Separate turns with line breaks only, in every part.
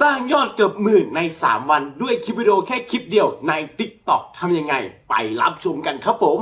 สร้างยอดเกือบหมื่นใน 3 วันด้วยคลิปวิดีโอแค่คลิปเดียวใน TikTok ทำยังไง ไปรับชมกันครับผม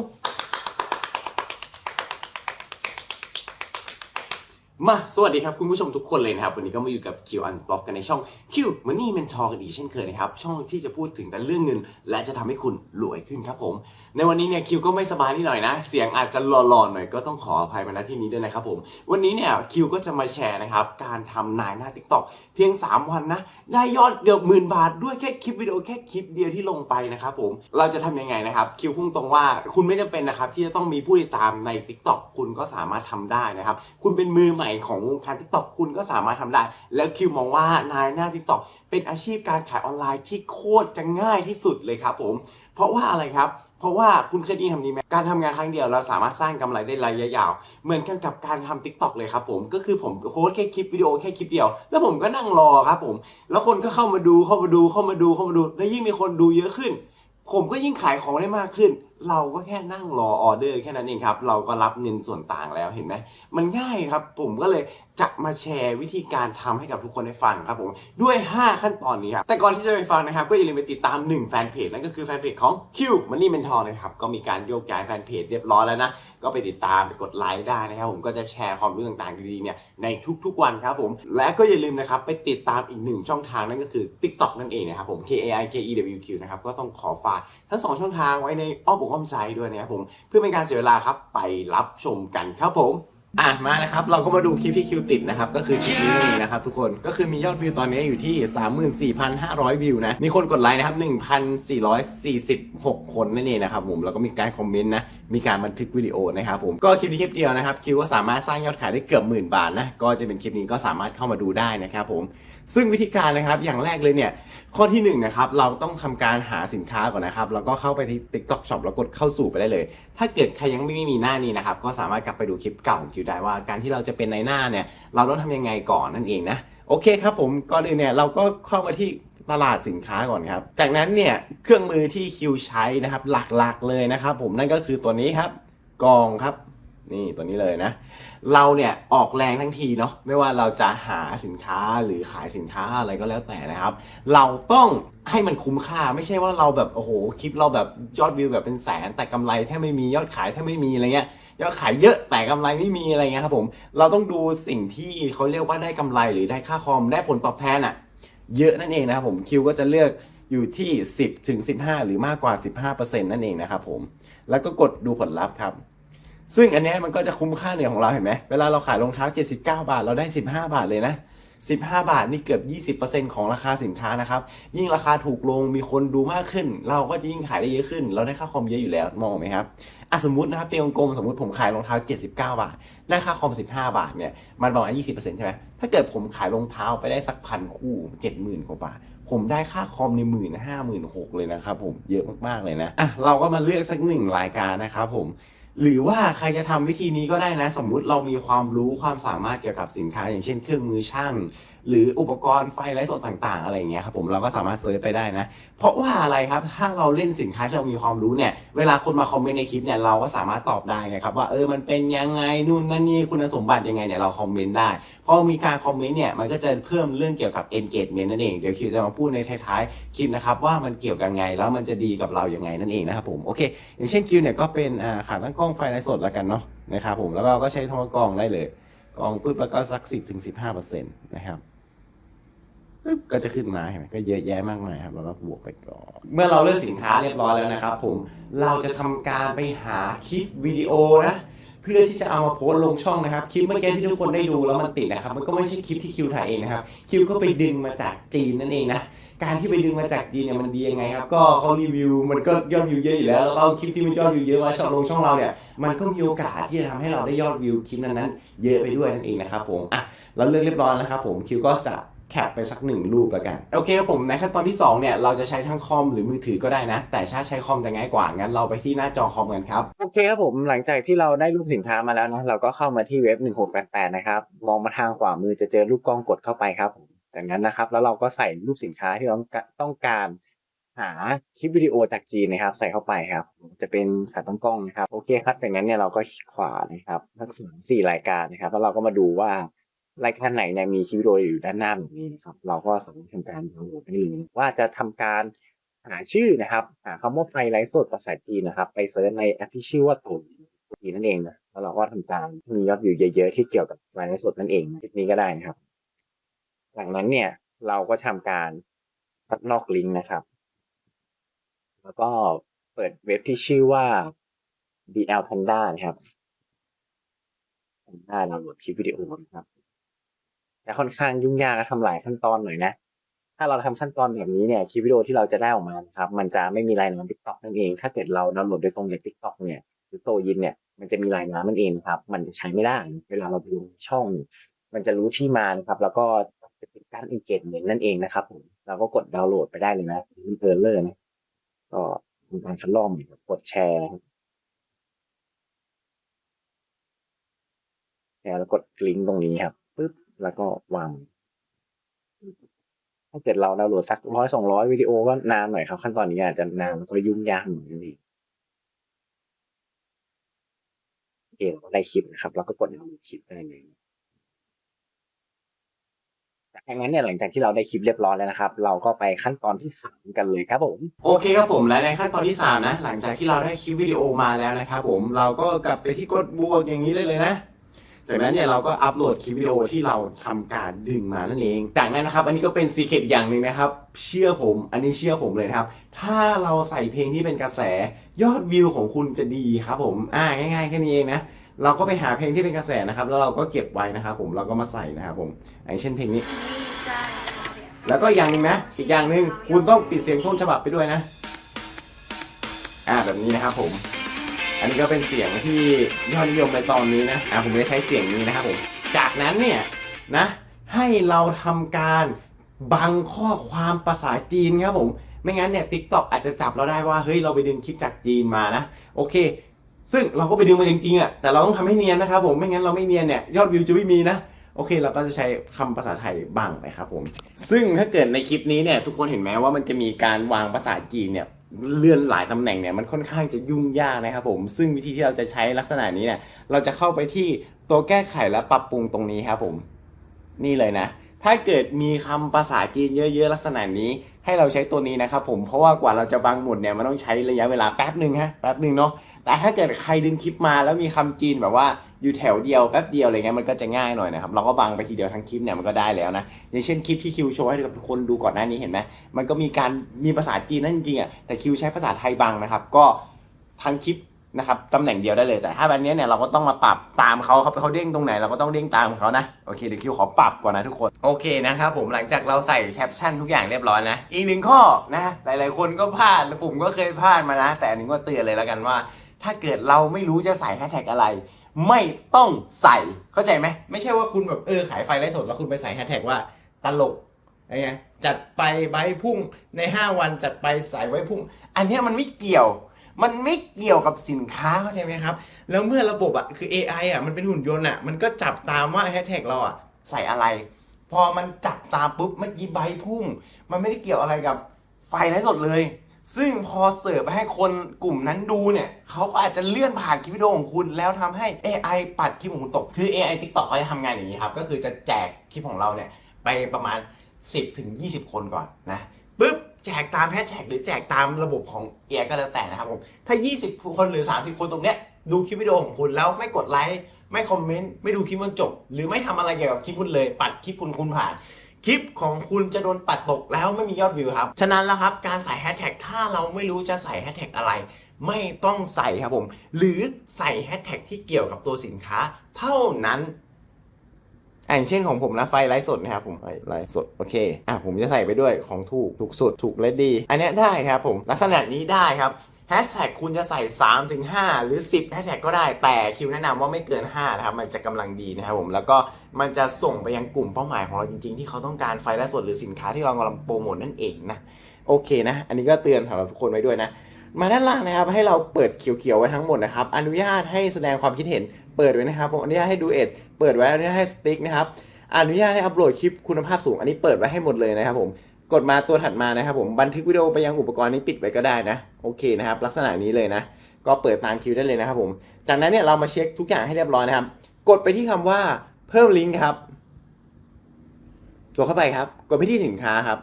มาสวัสดีครับคุณผู้ชมทุกคนเลยนะครับ วันนี้ก็มาอยู่กับ Q Unblock กันในช่อง Q Money Mentor กันอีกเช่นเคยนะครับ ช่องที่จะพูดถึงแต่เรื่องเงิน และจะทำให้คุณรวยขึ้นครับผม ในวันนี้เนี่ยคิวก็ไม่สบายนิดหน่อยนะ เสียงอาจจะหลอนๆหน่อยก็ต้องขออภัยมาณที่นี้ด้วยนะครับผม วันนี้เนี่ยคิวก็จะมาแชร์นะครับ การทำนายหน้า TikTok เพียง 3 วันนะ ได้ยอดเกือบหมื่นบาทด้วยแค่คลิปวิดีโอแค่คลิปเดียวที่ลงไปนะครับผมเราจะทำยังไงนะครับคิวพุ่งตรงว่าคุณไม่จำเป็นนะครับที่จะต้องมีผู้ติดตามใน TikTok คุณก็สามารถทำได้นะครับคุณเป็นมือใหม่ของวงการ TikTok คุณก็สามารถทำได้ แล้วคิวมองว่านายหน้า TikTok เป็นอาชีพการขายออนไลน์ที่โคตรจะง่ายที่สุดเลยครับผม เพราะว่าอะไรครับ เพราะว่าคุณเคยได้ยินคำนี้ไหมการทำงานครั้งเดียวเราสามารถสร้างกำไรได้ระยะยาว เหมือนกันกับการทำ t ิ k t o k เลยครับผมก็คือผมโพสต์แค่คลิปวิดีโอแค่คลิปเดียว แล้วผมก็นั่งรอครับผม แล้วคนก็เข้ามาดูเข้ามาดูเข้ามาดูเข้ามาดู แล้วยิ่งมีคนดูเยอะขึ้น ผมก็ยิ่งขายของได้มากขึ้นเราก็แค่นั่งรอออเดอร์แค่นั้นเองครับ เราก็รับเงินส่วนต่างแล้วเห็นไหม มันง่ายครับ ผมก็เลยจะมาแชร์วิธีการทำให้กับทุกคนได้ฟังครับผม ด้วย 5 ขั้นตอนนี้ครับ แต่ก่อนที่จะไปฟังนะครับ ก็อย่าลืมไปติดตาม 1 แฟนเพจนั่นก็คือแฟนเพจของ Q Money Mentor นะครับ ก็มีการโยกย้ายแฟนเพจเรียบร้อยแล้วนะ ก็ไปติดตามไปกดไลค์ได้นะครับ ผมก็จะแชร์ความรู้ต่างๆดีๆเนี่ยในทุกๆวันครับผม และก็อย่าลืมนะครับไปติดตามอีกหนึ่งช่องทางนั่นก็คือ TikTok นั่นเองนะครับผม K A I K E W Q นะครับก็ต้องขอฝากทั้งสองช่องทางไว้ในอ้อมอกอ้อมใจด้วยนะครับผมเพื่อเป็นการเสียเวลาครับไปรับชมกันครับผมอะมานะครับเราก็มาดูคลิปที่คิวติดนะครับก็คือคลิปนี้นั่นะครับทุกคนก็คือมียอดวิวตอนนี้อยู่ที่ 34,500 วิวนะมีคนกดไลค์นะครับ1,446 คนนั่นเองนะครับผมแล้วก็มีการคอมเมนต์นะมีการบันทึกวิดีโอนะครับผมก็คลิปนี้คลิปเดียวนะครับคิวก็สามารถสร้างยอดขายได้เกือบหมื่นบาทนะก็จะเป็นคลิปนี้ก็สามารถเข้ามาดูได้นะครับผม ซึ่งวิธีการนะครับอย่างแรกเลยเนี่ยข้อที่1นงนะครับเราต้องทำการหาสินค้าก่อนนะครับแล้วก็เข้าไปที่ TikTok Shop แล้วกดเข้าสู่ไปได้เลย ถ้าเกิดใครยังไม่มีหน้านี้นะครับก็สามารถกลับไปดูคลิปเก่าของคิวได้ว่า การที่เราจะเป็นในหน้าเนี่ยเราต้องทำยังไงก่อนนั่นเองนะโอเคครับผมก่อนอื่นเนี่ยเราก็เข้ามาที่ตลาดสินค้าก่อนครับ จากนั้นเนี่ยเครื่องมือที่คิวใช้นะครับหลักๆเลยนะครับ ผมนั่นก็คือตัวนี้ครับกองครับ นี่ตัวนี้เลยนะ เราเนี่ยออกแรงทั้งทีเนาะไม่ว่าเราจะหาสินค้าหรือขายสินค้าอะไรก็แล้วแต่นะครับ เราต้องให้มันคุ้มค่าไม่ใช่ว่าเราแบบโอ้โหคลิปเราแบบยอดวิวแบบเป็นแสนแต่กำไรแทบไม่มียอดขายแทบไม่มีอะไรเงี้ยยอดขายเยอะแต่กำไรไม่มีอะไรเงี้ยครับผมเราต้องดูสิ่งที่เขาเรียกว่าได้กำไรหรือได้ค่าคอมได้ผลตอบแทนอะเยอะนั่นเองนะครับผมคิวก็จะเลือกอยู่ที่ 10ถึง15 หรือมากกว่า 15%นั่นเองนะครับผมแล้วก็กดดูผลลัพธ์ครับ ซึ่งอันนี้มันก็จะคุ้มค่าเหนี่ยของเราเห็นไหมเวลาเราขายรองเท้า 79 บาท เราได้ 15 บาทเลยนะ 15 บาทนี่เกือบ 20%ของราคาสินค้านะครับ ยิ่งราคาถูกลงมีคนดูมากขึ้น เราก็จะยิ่งขายได้เยอะขึ้น เราได้ค่าคอมเยอะอยู่แล้วมองไหมครับอะสมมตินะครับเตียงกลมสมมติผมขายรองเท้า 79 บาท ได้ค่าคอม 15 บาทเนี่ยมันประมาณ 20%ใช่ไหมถ้าเกิดผมขายรองเท้าไปได้สักพันคู่ 70,000กว่าบาทผมได้ค่าคอมในหมื่นห้าหมื่นหกเลยนะครับผมเยอะมากๆเลยนะอะเราก็มาเลือกสักหนึ่งรายการนะครับผม หรือว่าใครจะทำวิธีนี้ก็ได้นะ สมมุติเรามีความรู้ความสามารถเกี่ยวกับสินค้า อย่างเช่นเครื่องมือช่าง หรืออุปกรณ์ไฟไร้สดต่างๆ อะไรอย่างเงี้ยครับผมเราก็สามารถเซิร์ชไปได้นะ เพราะว่าอะไรครับถ้าเราเล่นสินค้าที่เรามีความรู้เนี่ยเวลาคนมาคอมเมนต์ในคลิปเนี่ยเราก็สามารถตอบได้ไงครับว่าเออมันเป็นยังไงนู่นนั่นนี่คุณสมบัติยังไงเนี่ยเราคอมเมนต์ได้พอมีการคอมเมนต์เนี่ยมันก็จะเพิ่มเรื่องเกี่ยวกับ engagement นั่นเองเดี๋ยวคิวจะมาพูดในท้ายๆคลิปนะครับว่ามันเกี่ยวกันไงแล้วมันจะดีกับเราอย่างไงนั่นเองนะครับผมโอเค อย่างเช่นคิวเนี่ยก็เป็นอ่าขาตั้งกล้องไฟไร้สดแล้วกันเนาะนะครับผมแล้วเราก็ใช้โทรกล้องได้เลยกล้องปุ๊บแล้วก็สักสิบถึงสิบห้าเปอร์เซ็นต์นะครับ ปึ๊บก็จะขึ้นมาเห็นไหมก็เยอะแยะมากมายครับเราก็บวกไปก่อนเมื่อเราเลือกสินค้าเรียบร้อยแล้วนะครับผมเราจะทำการไปหาคลิปวิดีโอนะเพื่อที่จะเอามาโพสต์ลงช่องนะครับ คลิปเมื่อกี้ที่ทุกคนได้ดูแล้วมันติดนะครับ มันก็ไม่ใช่คลิปที่คิวถ่ายเองนะครับ คิวก็ไปดึงมาจากจีนนั่นเองนะ การที่ไปดึงมาจากจีนเนี่ยมันดียังไงครับ ก็เขารีวิวมันก็ยอดวิวเยอะอยู่แล้ว แล้วเราคลิปที่มันยอดวิวเยอะมาชองลงช่องเราเนี่ย มันก็มีโอกาสที่จะทำให้เราได้ยอดวิวคลิปนั้นๆ เยอะไปด้วยนั่นเองนะครับผม อะ เราเลือกเรียบร้อยแล้วนะครับผม คิวก็จะ แคปไปสักหนึ่งรูปแล้วกัน โอเคครับผมในขั้นตอนที่สองเนี่ย เราจะใช้ทั้งคอมหรือมือถือก็ได้นะ แต่ถ้าใช้คอมจะง่ายกว่า งั้นเราไปที่หน้าจอคอมกันครับ โอเคครับผมหลังจากที่เราได้รูปสินค้ามาแล้วนะ เราก็เข้ามาที่เว็บ 1688 นะครับ มองมาทางขวามือจะเจอรูปกล้องกดเข้าไปครับผมจากนั้นนะครับ แล้วเราก็ใส่รูปสินค้าที่เราต้องการหาคลิปวิดีโอจากจีนนะครับ ใส่เข้าไปครับ จะเป็นขาตั้งกล้องนะครับ โอเคครับจากนั้นเนี่ยเราก็ขวานะครับทั้งสามสี่รายการนะครับ แล้วเราก็มาดูว่า
รายการไหนเนี่ยมีคลิปวิดีโออยู่ด้านหน้าแบบนี้นะครับ เราก็สามารถทำการดาวน์โหลดได้เลยว่าจะทำการหาชื่อนะครับหาคำว่าไฟไลฟ์สดภาษาจีนนะครับ ไปเซิร์ชในแอปที่ชื่อว่าตัวจีนั่นเองนะแล้วเราก็ทำการมียอดวิวเยอะๆที่เกี่ยวกับไฟไลฟ์สดนั่นเองคลิปนี้ก็ได้นะครับ หลังนั้นเนี่ยเราก็ทำการตัดนอกลิงก์นะครับ แล้วก็เปิดเว็บที่ชื่อว่า BL Panda นะครับ Panda ดาวน์โหลดคลิปวิดีโอนะครับ แต่ค่อนข้างยุ่งยากและทำหลายขั้นตอนหน่อยนะ ถ้าเราทำขั้นตอนแบบนี้เนี่ยคลิปวิดีโอที่เราจะได้ออกมาครับ มันจะไม่มีลายน้ำ TikTok นั่นเอง ถ้าเกิดเราดาวน์โหลดโดยตรงจาก TikTok เนี่ยหรือโตยินเนี่ยมันจะมีลายน้ำนั่นเองครับ มันจะใช้ไม่ได้ เวลาเราไปลงช่อง มันจะรู้ที่มานะครับ แล้วก็จะเป็นการ engagement นั่นเองนะครับผมเราก็กดดาวน์โหลดไปได้เลยนะมันเออร์เลอร์นะก็ทำการคัดลอกเหมือนกับกดแชร์นะแชร์แล้วกดลิงก์ตรงนี้ครับ แล้วก็วางถ้าเกิดเราดาวน์โหลดสักร้อยสองร้อยวิดีโอก็นานหน่อยครับ ขั้นตอนนี้อาจจะนานแล้วก็ยุ่งยากหน่อยนั่นเองโอเคเราได้คลิปนะครับ แล้วก็กดดาวน์โหลดคลิปได้เลยจากนั้นเนี่ยหลังจากที่เราได้คลิปเรียบร้อยแล้วนะครับ เราก็ไปขั้นตอนที่สามกันเลยครับผม
โอเคครับผมและในขั้นตอนที่ 3 นะ หลังจากที่เราได้คลิปวิดีโอมาแล้วนะครับผมเราก็กลับไปที่กดบวกอย่างนี้ได้เลยนะ จากนั้นเนี่ยเราก็อัปโหลดคลิปวิดีโอที่เราทำการดึงมานั่นเอง จากนั้นนะครับ อันนี้ก็เป็นซีเครตอย่างหนึ่งนะครับ เชื่อผม อันนี้เชื่อผมเลยนะครับ ถ้าเราใส่เพลงที่เป็นกระแสยอดวิวของคุณจะดีครับผม อ่าง่ายๆแค่นี้เองนะ เราก็ไปหาเพลงที่เป็นกระแสนะครับ แล้วเราก็เก็บไว้นะครับผมเราก็มาใส่นะครับผมอย่างเช่นเพลงนี้ แล้วก็อย่างหนึ่งนะอีกอย่างหนึ่งคุณต้องปิดเสียงต้นฉบับไปด้วยนะ อ่าแบบนี้นะครับผม อันนี้ก็เป็นเสียงที่ยอดนิยมในตอนนี้นะอ่าผมจะใช้เสียงนี้นะครับผมจากนั้นเนี่ยนะให้เราทำการบังข้อความภาษาจีนครับผมไม่งั้นเนี่ย TikTok อาจจะจับเราได้ว่าเฮ้ยเราไปดึงคลิปจากจีนมานะโอเค ซึ่งเราก็ไปดึงมาจริงๆอะแต่เราต้องทำให้เนียนนะครับผมไม่งั้นเราไม่เนียนเนี่ยยอดวิวจะไม่มีนะโอเคเราก็จะใช้คำภาษาไทยบ้างไปครับผม ซึ่งถ้าเกิดในคลิปนี้เนี่ยทุกคนเห็นไหมว่ามันจะมีการวางภาษาจีนเนี่ย เลื่อนหลายตำแหน่งเนี่ยมันค่อนข้างจะยุ่งยากนะครับผมซึ่งวิธีที่เราจะใช้ลักษณะนี้เนี่ยเราจะเข้าไปที่ตัวแก้ไขและปรับปรุงตรงนี้ครับผม นี่เลยนะ ถ้าเกิดมีคำภาษาจีนเยอะๆ ลักษณะนี้ ให้เราใช้ตัวนี้นะครับผมเพราะว่ากว่าเราจะบังหมดเนี่ยมันต้องใช้ระยะเวลาแป๊บหนึ่งฮะแป๊บหนึ่งเนาะ แต่ถ้าเกิดใครดึงคลิปมาแล้วมีคำจีนแบบว่าอยู่แถวเดียวแป๊บเดียวอะไรเงี้ยมันก็จะง่ายหน่อยนะครับเราก็บังไปทีเดียวทั้งคลิปเนี่ยมันก็ได้แล้วนะอย่างเช่นคลิปที่คิวโชว์ให้กับทุกคนดูก่อนหน้านี้เห็นไหมมันก็มีการมีภาษาจีนนั่นจริงๆอะแต่คิวใช้ภาษาไทยบังนะครับ ก็ทั้งคลิปนะครับตำแหน่งเดียวได้เลยแต่ถ้าวันนี้เนี่ยเราก็ต้องมาปรับตามเขาครับเขาเด้งตรงไหนเราก็ต้องเด้งตามเขานะโอเคเดี๋ยวคิวขอปรับก่อนนะทุกคนโอเคนะครับผมหลังจากเราใส่แคปชั่นทุกอย่างเรียบร้อยนะอีกหนึ่งข้อนะหลายๆคนก็พลาดและผมก็เคยพลาดมานะ แต่อันนี้ก็เตือนเลยแล้วกันว่า ถ้าเกิดเราไม่รู้จะใส่แฮชแท็กอะไร ไม่ต้องใส่เข้าใจไหมไม่ใช่ว่าคุณแบบเออขายไฟไลฟ์สดแล้วคุณไปใส่แฮชแท็กว่าตลกอะไรเงี้ยจัดไปใบพุ่งใน 5 วันจัดไปใส่ไว้พุ่ง อันนี้มันไม่เกี่ยว มันไม่เกี่ยวกับสินค้าเข้าใจไหมครับ แล้วเมื่อระบบอะคือ AI อะมันเป็นหุ่นยนต์อะมันก็จับตามว่าแฮชแท็กเราอะใส่อะไร พอมันจับตามปุ๊บเมื่อกี้ใบพุ่ง มันไม่ได้เกี่ยวอะไรกับไฟไลฟ์สดเลย ซึ่งพอเสิร์ฟไปให้คนกลุ่มนั้นดูเนี่ยเขาก็อาจจะเลื่อนผ่านคลิปวิดีโอของคุณแล้วทำให้ AI ปัดคลิปของคุณตก คือ AI TikTok เขาจะทำงานอย่างนี้ครับ ก็คือจะแจกคลิปของเราเนี่ย ไปประมาณ 10ถึง20 คนก่อนนะปุ๊บแจกตามแฮชแท็กหรือแจกตามระบบของ AI ก็แล้วแต่นะครับผมถ้า 20 คนหรือ 30 คนตรงเนี้ยดูคลิปวิดีโอของคุณแล้วไม่กดไลค์ไม่คอมเมนต์ไม่ดูคลิปมันจบ หรือไม่ทำอะไรเกี่ยวกับคลิปคุณเลย ปัดคลิปคุณคุณผ่าน คลิปของคุณจะโดนปัดตกแล้วไม่มียอดวิวครับ ฉะนั้นแล้วครับการใส่แฮชแท็กถ้าเราไม่รู้จะใส่แฮชแท็กอะไร ไม่ต้องใส่ครับผม หรือใส่แฮชแท็กที่เกี่ยวกับตัวสินค้า เท่านั้นอย่างเช่นของผมนะไฟไลฟ์สดนะครับผมไฟไลฟ์สดโอเคอะผมจะใส่ไปด้วยของถูกถูกสุดถูกและดี อันนี้ได้ครับผมลักษณะนี้ได้ครับ แฮชแท็กคุณจะใส่ 3 ถึง 5 หรือ 10แฮชแท็กก็ได้แต่คิวแนะนำว่าไม่เกิน 5 นะครับ มันจะกำลังดีนะครับผมแล้วก็มันจะส่งไปยังกลุ่มเป้าหมายของเราจริงๆ ที่เขาต้องการไฟไลฟ์สดหรือสินค้าที่เรากำลังโปรโมทนั่นเองนะโอเคนะ อันนี้ก็เตือนสำหรับทุกคนไว้ด้วยนะ มาด้านล่างนะครับ ให้เราเปิดเขียวๆไว้ทั้งหมดนะครับ อนุญาตให้แสดงความคิดเห็นเปิดไว้นะครับผมอนุญาตให้ดูเอ็ดเปิดไว้อนุญาตให้สติ๊กนะครับอนุญาตให้อัปโหลดคลิปคุณภาพสูง อันนี้เปิดไว้ให้หมดเลยนะครับผม กดมาตัวถัดมานะครับผมบันทึกวิดีโอไปยังอุปกรณ์นี้ปิดไว้ก็ได้นะโอเคนะครับลักษณะนี้เลยนะ ก็เปิดตามคิวได้เลยนะครับผมจากนั้นเนี่ยเรามาเช็คทุกอย่างให้เรียบร้อยนะครับ กดไปที่คำว่าเพิ่มลิงก์ครับกดเข้าไปครับ กดไปที่สินค้าครับ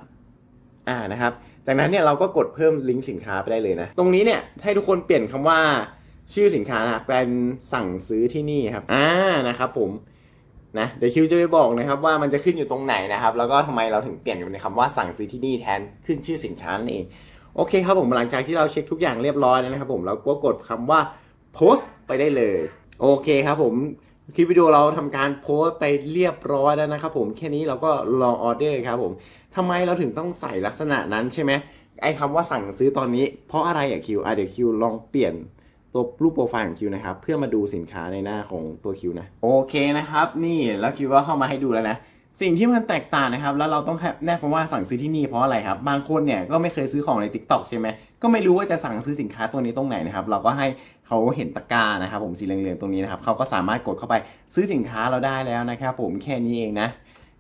อ่านะครับ จากนั้นเนี่ยเราก็กดเพิ่มลิงก์สินค้าไปได้เลยนะ ตรงนี้เนี่ยให้ทุกคนเปลี่ยนคำว่าชื่อสินค้านะเป็นสั่งซื้อที่นี่ครับ อ่านะครับผม นะเดี๋ยวคิวจะไปบอกนะครับว่ามันจะขึ้นอยู่ตรงไหนนะครับ แล้วก็ทำไมเราถึงเปลี่ยนเป็นคำว่าสั่งซื้อที่นี่แทนขึ้นชื่อสินค้านั่นเองโอเคครับผมหลังจากที่เราเช็คทุกอย่างเรียบร้อยแล้วนะครับผมเราก็กดคำว่าโพสต์ไปได้เลย โอเคครับผมคลิปวิดีโอเราทำการโพสต์ไปเรียบร้อยแล้วนะครับผมแค่นี้เราก็ลองออเดอร์ครับผมทำไมเราถึงต้องใส่ลักษณะนั้นใช่ไหมไอ้คำว่าสั่งซื้อตอนนี้เพราะอะไรอะคิวอะเดี๋ยวคิวลองเปลี่ยน ตัวรูปโปรไฟล์ของคิวนะครับ เพื่อมาดูสินค้าในหน้าของตัวคิวนะโอเคนะครับ นี่แล้วคิวก็เข้ามาให้ดูแล้วนะสิ่งที่มันแตกต่างนะครับ แล้วเราต้องแนบคำว่าสั่งซื้อที่นี่เพราะอะไรครับ บางคนเนี่ยก็ไม่เคยซื้อของใน Tik t o อกใช่ไหมก็ไม่รู้ว่าจะสั่งซื้อสินค้าตัวนี้ตรงไหนนะครับ เราก็ให้เขาเห็นตะกร้านะครับ ผมสีเหลืองๆตรงนี้นะครับเขาก็สามารถกดเข้าไปซื้อสินค้าเราได้แล้วนะครับผมแค่นี้เองนะ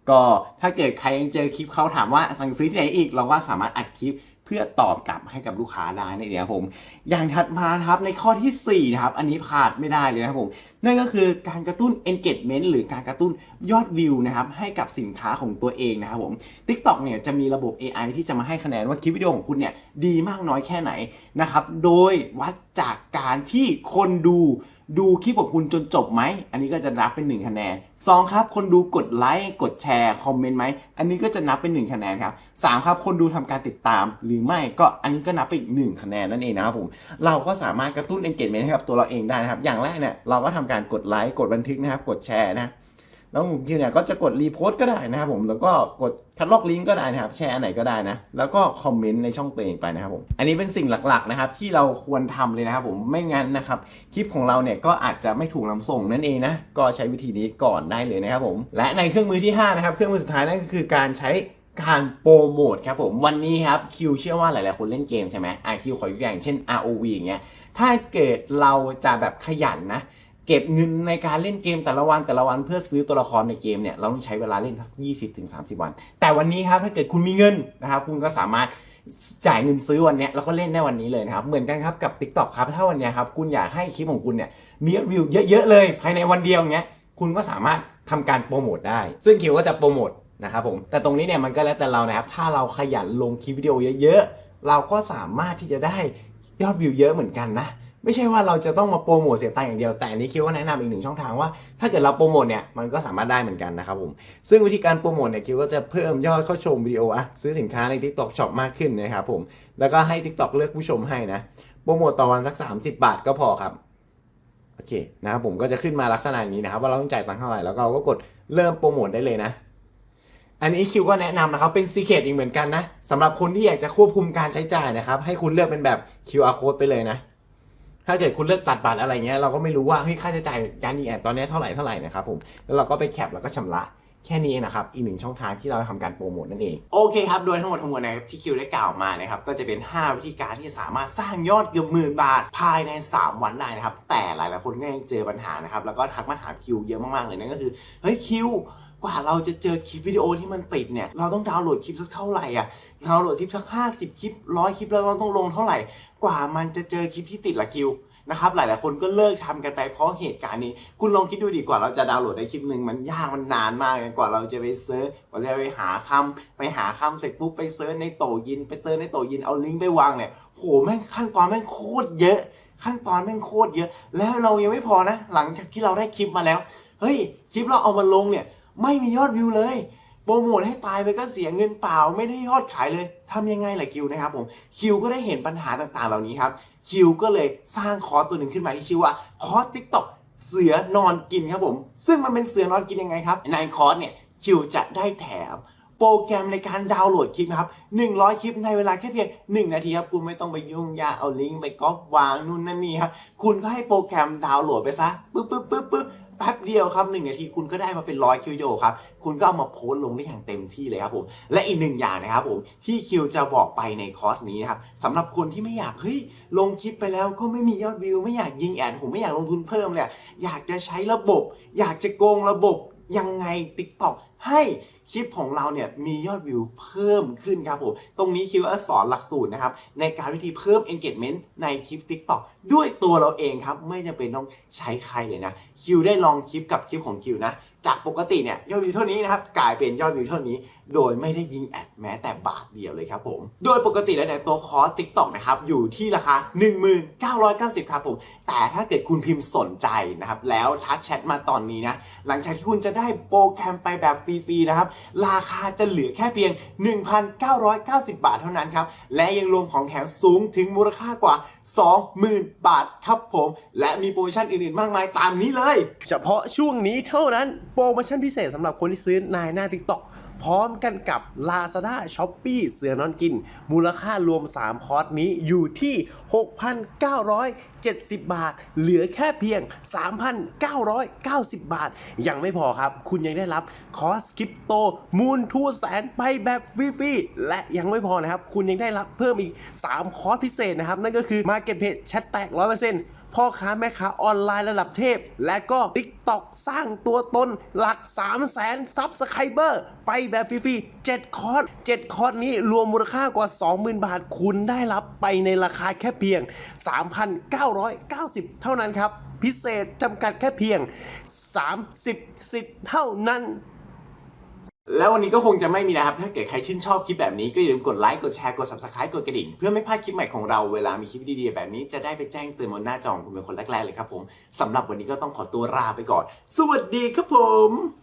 ก็ถ้าเกิดใครยังเจอคลิปเขาถามว่าสั่งซื้อที่ไหนอีก เราก็สามารถอัดคลิป เพื่อตอบกลับให้กับลูกค้าได้นั่นเองครับผม อย่างถัดมานะครับในข้อทีสี่4นะครับอันนี้พลาดไม่ได้เลยนะครับผมนั่นก็คือการกระตุ้น engagement หรือการกระตุ้นยอดวิวนะครับให้กับสินค้าของตัวเองนะครับผม TikTok เนี่ยจะมีระบบ AI ที่จะมาให้คะแนนว่าคลิปวิดีโอของคุณเนี่ยดีมากน้อยแค่ไหนนะครับโดยวัดจากการที่คนดูดูคลิปของคุณจนจบไหม อันนี้ก็จะนับเป็น1คะแนน 2 ครับ คนดูกดไลค์ กดแชร์ คอมเมนต์ไหม อันนี้ก็จะนับเป็น1คะแนนครับ 3 ครับ คนดูทำการติดตามหรือไม่ ก็อันนี้ก็นับเป็นอีก1คะแนนนั่นเองนะครับผม เราก็สามารถกระตุ้น engagement ให้กับตัวเราเองได้นะครับ อย่างแรกเนี่ย เราก็ทำการกดไลค์ กดบันทึกนะครับ กดแชร์นะ แล้วผมคิวเนี่ยก็จะกดรีโพสต์ก็ได้นะครับผมแล้วก็กดคัดลอกลิงก์ก็ได้นะครับแชร์อันไหนก็ได้นะแล้วก็คอมเมนต์ในช่องตัวเองไปนะครับผมอันนี้เป็นสิ่งหลักๆนะครับที่เราควรทำเลยนะครับผมไม่งั้นนะครับคลิปของเราเนี่ยก็อาจจะไม่ถูกนำส่งนั่นเองนะก็ใช้วิธีนี้ก่อนได้เลยนะครับผมและในเครื่องมือที่5นะครับเครื่องมือสุดท้ายนั่นก็คือการใช้การโปรโมทครับผมวันนี้ครับคิวเชื่อว่าหลายๆคนเล่นเกมใช่ไหมอะคิวขอยกตัวอย่างเช่น ROV อย่างเงี้ยถ้าเกิดเราจะแบบขยันนะ เก็บเงินในการเล่นเกมแต่ละวันแต่ละวันเพื่อซื้อตัวละครในเกมเนี่ยเราต้องใช้เวลาเล่นทัก20ถึง30วัน แต่วันนี้ครับถ้าเกิดคุณมีเงินนะครับคุณก็สามารถจ่ายเงินซื้อวันนี้แล้วก็เล่นได้วันนี้เลยนะครับเหมือนกันครับกับ TikTok ครับถ้าวันเนี้ยครับคุณอยากให้คลิปของคุณเนี่ยมีวิวเยอะๆเลยภายในวันเดียวเงี้ยคุณก็สามารถทำการโปรโมทได้ ซึ่งคิวก็จะโปรโมทนะครับผมแต่ตรงนี้เนี่ยมันก็แล้วแต่เรานะครับถ้าเราขยันลงคลิปวิดีโอเยอะๆเราก็สามารถที่จะได้ยอดวิวเยอะเหมือนกันนะ ไม่ใช่ว่าเราจะต้องมาโปรโมทเสียตังค์อย่างเดียวแต่อันนี้คิดว่าแนะนำอีกหนึ่งช่องทางว่า ถ้าเกิดเราโปรโมทเนี่ยมันก็สามารถได้เหมือนกันนะครับผมซึ่งวิธีการโปรโมทเนี่ยคิวก็จะเพิ่มยอดเข้าชมวิดีโออะซื้อสินค้าใน TikTok Shop มากขึ้นนะครับผมแล้วก็ให้ TikTok เลือกผู้ชมให้นะโปรโมทต่อวันสัก 30 บาทก็พอครับโอเคนะครับผมก็จะขึ้นมาลักษณะนี้นะครับว่าเราต้องจ่ายตังค์เท่าไหร่แล้วเราก็กดเริ่มโปรโมทได้เลยนะอันนี้คิวก็แนะนำนะครับ เป็นซีเคดอีกเหมือนกันนะสำหรับคนที่อยากจะควบคุมการใช้จ่ายนะครับ ให้คุณเลือกเป็นแบบ QR code ไปเลยนะ ถ้าเกิดคุณเลือกตัดบัตรอะไรเงี้ยเราก็ไม่รู้ว่าเฮ้ยค่าใช้จ่ายการยิงแอดตอนนี้เท่าไหร่เท่าไหร่นะครับผมแล้วเราก็ไปแคปแล้วก็ชำระแค่นี้เองนะครับ อีกหนึ่งช่องทางที่เราทำการโปรโมทนั่นเอง โอเคครับ โดยทั้งหมดทั้งมวลนะครับที่คิวได้กล่าวมานะครับ ก็จะเป็น 5 วิธีการที่สามารถสร้างยอดเกือบหมื่นบาท ภายใน 3 วันได้นะครับ แต่หลายๆคนก็ยังเจอปัญหานะครับ แล้วก็ทักมาถามคิวเยอะมากๆเลยนั่นก็คือ เฮ้ยคิว กว่าเราจะเจอคลิปวิดีโอที่มันติดเนี่ย เราต้องดาวน์โหลดคลิปสักเท่าไหร่อะ ดาวน์โหลดคลิปสักห้าสิบคลิปร้อยคลิปแล้วเราต้องลงเท่าไหร่ กว่ามันจะเจอคลิปที่ติดละคิวนะครับหลายๆคนก็เลิกทำกันไปเพราะเหตุการณ์นี้ คุณลองคิดดูดีกว่าเราจะดาวน์โหลดได้คลิปหนึ่งมันยากมันนานมากกว่าเราจะไปเซิร์ชกว่าจะไปหาคำไปหาคำเสร็จปุ๊บไปเซิร์ชในโตยิน ไปเติร์ในโตยินเอาลิงก์ไปวางเนี่ยโหแม่งขั้นตอนแม่งโคตรเยอะ ขั้นตอนแม่งโคตรเยอะ แล้วเรายังไม่พอนะ หลังจากที่เราได้คลิปมาแล้วเฮ้ยคลิปเราเอามาลงเนี่ยไม่มียอดวิวเลย โปรโมทให้ตายไปก็เสียเงินเปล่าไม่ได้ยอดขายเลยทำยังไงล่ะคิวนะครับผมคิวก็ได้เห็นปัญหาต่างๆ เหล่านี้ครับคิวก็เลยสร้างคอร์สตัวหนึ่งขึ้นมาที่ชื่อว่าคอร์สทิกตอกเสือนอนกินครับผม ซึ่งมันเป็นเสือนอนกินยังไงครับ ในคอร์สเนี่ยคิวจะได้แถมโปรแกรมในการดาวน์โหลดคลิปนะครับ 100 คลิปในเวลาแค่เพียง 1 นาทีครับ คุณไม่ต้องไปยุ่งยากเอาลิงก์ไปก๊อปวางนู่นนั่นนี่ครับ คุณก็ให้โปรแกรมดาวน์โหลดไปซะปึ๊บปึ๊บปึ๊บปึ๊บ ป๊บเดียวครับหนาทีคุณก็ได้มาเป็นร้อยคิวโยครับคุณก็เอามาโพสต์ลงได้อย่างเต็มที่เลยครับผมและอีกหนึ่งอย่างนะครับผมที่คิวจะบอกไปในคอร์สนี้นะครับสำหรับคนที่ไม่อยากเฮ้ยลงคลิปไปแล้วก็ไม่มียอดวิว ไม่อยากยิงแอดผมไม่อยากลงทุนเพิ่มเลยอยากจะใช้ระบบ อยากจะโกงระบบยังไงติ๊กต็อกให้ คลิปของเราเนี่ยมียอดวิวเพิ่มขึ้นครับผม ตรงนี้คิวจะสอนหลักสูตรนะครับ ในการวิธีเพิ่ม engagement ในคลิป TikTok ด้วยตัวเราเองครับ ไม่จำเป็นต้องใช้ใครเลยนะ คิวได้ลองคลิปกับคลิปของคิวนะ จากปกติเนี่ยยอดวิวเท่านี้นะครับกลายเป็นยอดวิวเท่านี้ โดยไม่ได้ยิงแอดแม้แต่บาทเดียวเลยครับผม โดยปกติแล้วเนี่ยตัวคอร์ส TikTok นะครับอยู่ที่ราคา 1990 ครับผม แต่ถ้าเกิดคุณพิมพ์สนใจนะครับแล้วทักแชทมาตอนนี้นะหลังจากที่คุณจะได้โปรแกรมไปแบบฟรีๆนะครับราคาจะเหลือแค่เพียง 1,990 บาทเท่านั้นครับและยังรวมของแถมสูงถึงมูลค่ากว่า20,000 บาทครับผม และมีโปรโมชั่นอื่นๆ มากมายตามนี้เลย
เฉพาะช่วงนี้เท่านั้นโปรโมชั่นพิเศษสำหรับคนที่ซื้อนายหน้า TikTok พร้อมกันกับ Lazada s h o p e e เสือนอนกิน มูลค่ารวม 3 คอร์สนี้อยู่ที่ 6,970 บาท เหลือแค่เพียง 3,990 บาท ยังไม่พอครับ คุณยังได้รับคอร์สคริปโตมูลทูแสนไปแบบฟรีๆและยังไม่พอนะครับ คุณยังได้รับเพิ่มอีก 3 คอร์สพิเศษนะครับ นั่นก็คือ Market Page แชทแตก100% พ่อค้าแม่ค้าออนไลน์ระดับเทพ และก็ TikTok สร้างตัวตนหลัก 3 0 0แสนซับสไครเบอร์ไปแบบฟรีๆ7คอร์ส7คอร์สนี้รวมมูลค่ากว่า 20,000 บาทคุณได้รับไปในราคาแค่เพียง 3,990 เท่านั้นครับ พิเศษจำกัดแค่เพียง 30สิทธิ์เท่านั้น
แล้ววันนี้ก็คงจะไม่มีนะครับ ถ้าเกิดใครชื่นชอบคลิปแบบนี้ก็อย่าลืมกดไลค์ กดแชร์ กด subscribe กดกระดิ่ง เพื่อไม่พลาดคลิปใหม่ของเราเวลามีคลิปดีๆแบบนี้จะได้ไปแจ้งเตือนบนหน้าจอของคุณเป็นคนแรกๆเลยครับผมสำหรับวันนี้ก็ต้องขอตัวลาไปก่อน สวัสดีครับผม